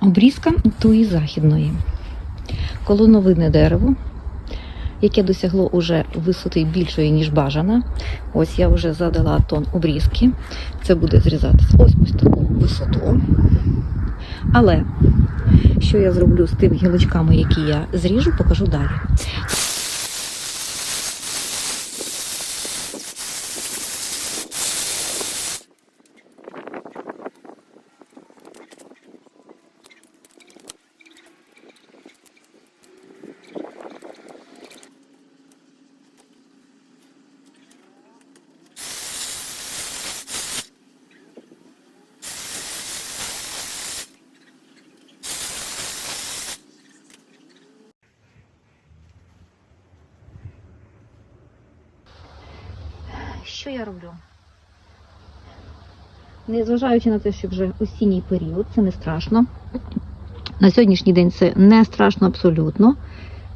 Обрізка туї західної. Колоновидне дерево, яке досягло уже висоти більшої, ніж бажана. Ось я вже задала тон обрізки. Це буде зрізатися ось ось таку висоту. Але що я зроблю з тими гілочками, які я зріжу, покажу далі. Що я роблю? Незважаючи на те, що вже осінній період, це не страшно. На сьогоднішній день це не страшно абсолютно,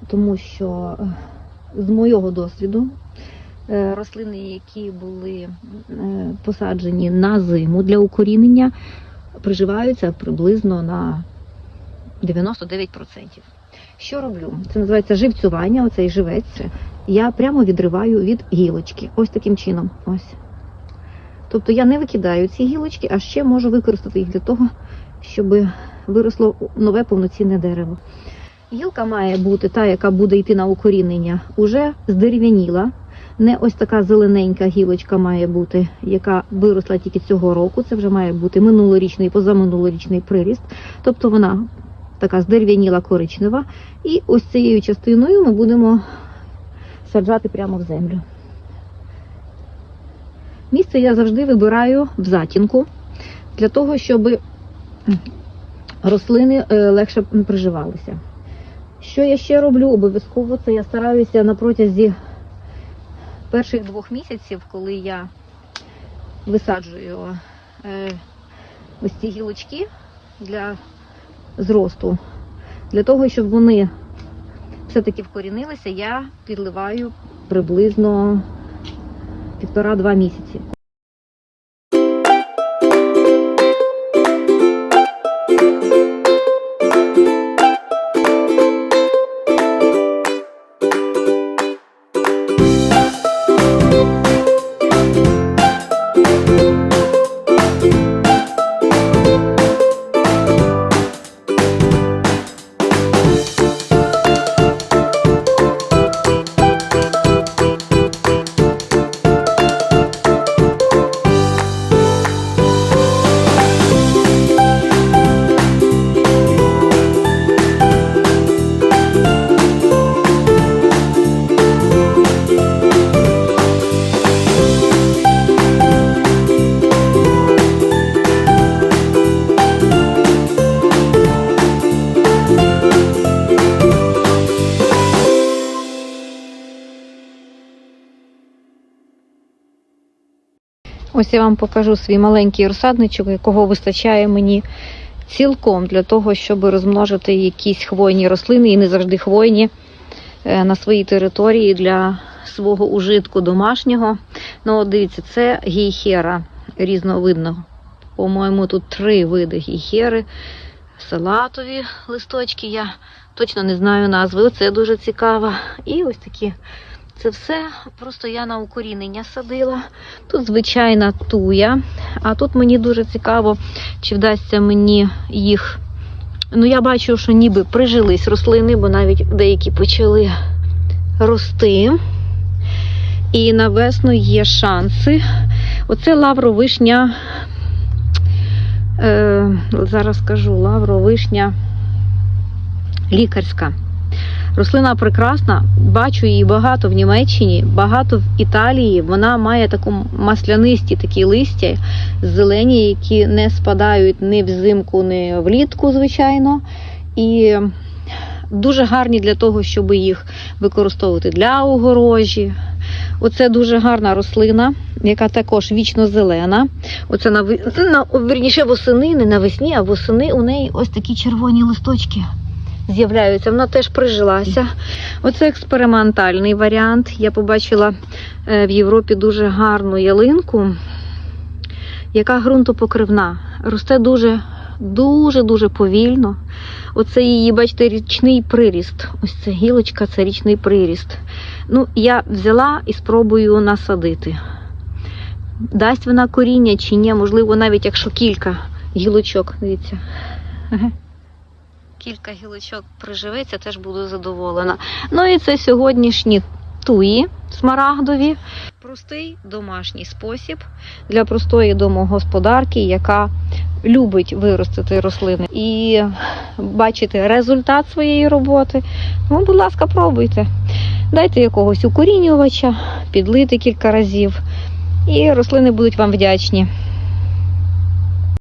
тому що е, з моєго досвіду е, рослини, які були е, посаджені на зиму для укорінення, приживаються приблизно на 99%. Що роблю? Це називається живцювання, оцей живець. Я прямо відриваю від гілочки. Ось таким чином. Ось. Тобто я не викидаю ці гілочки, а ще можу використати їх для того, щоб виросло нове повноцінне дерево. Гілка має бути та, яка буде йти на укорінення, уже здерев'яніла. Не ось така зелененька гілочка має бути, яка виросла тільки цього року. Це вже має бути минулорічний, позаминулорічний приріст. Тобто вона така здерев'яніла коричнева. І ось цією частиною ми будемо саджати прямо в землю. Місце я завжди вибираю в затінку для того, щоб рослини е, легше приживалися. Що я ще роблю? Обов'язково це я стараюся на протязі перших двох місяців, коли я висаджую е, ось ці гілочки для зросту, для того, щоб вони все-таки вкорінилися, я підливаю приблизно півтора-два місяці. Ось я вам покажу свій маленький розсадничок, якого вистачає мені цілком для того, щоб розмножити якісь хвойні рослини і не завжди хвойні е, на своїй території для свого ужитку домашнього. Ну, дивіться, це гейхера різновидного. По-моєму, тут три види гейхери. Салатові листочки, я точно не знаю назви. Оце дуже цікаво. І ось такі. Це все просто я на укорінення садила. Тут звичайна туя. А тут мені дуже цікаво, чи вдасться мені їх. Ну, я бачу, що ніби прижились рослини, бо навіть деякі почали рости. І на весну є шанси. Оце лавровишня. Е, зараз скажу, лавровишня лікарська. Рослина прекрасна, бачу її багато в Німеччині, багато в Італії. Вона має таку маслянисті такі листя, зелені, які не спадають ні взимку, ні влітку, звичайно. І дуже гарні для того, щоб їх використовувати для огорожі. Оце дуже гарна рослина, яка також вічно зелена. Оце на, на верніше восени, не навесні, а восени у неї ось такі червоні листочки з'являються. Вона теж прижилася. Оце експериментальний варіант. Я побачила е, в Європі дуже гарну ялинку, яка ґрунтопокривна. Росте дуже дуже-дуже повільно. Оце її, бачите, річний приріст. Ось ця гілочка це річний приріст. Ну, я взяла і спробую насадити. Дасть вона коріння чи ні, можливо, навіть якщо кілька гілочок, дивіться. Кілька гілочок приживеться, теж буду задоволена. Ну і це сьогоднішні туї смарагдові. Простий домашній спосіб для простої домогосподарки, яка любить виростити рослини і бачити результат своєї роботи. Ну, будь ласка, пробуйте. Дайте якогось укорінювача, підлити кілька разів, і рослини будуть вам вдячні.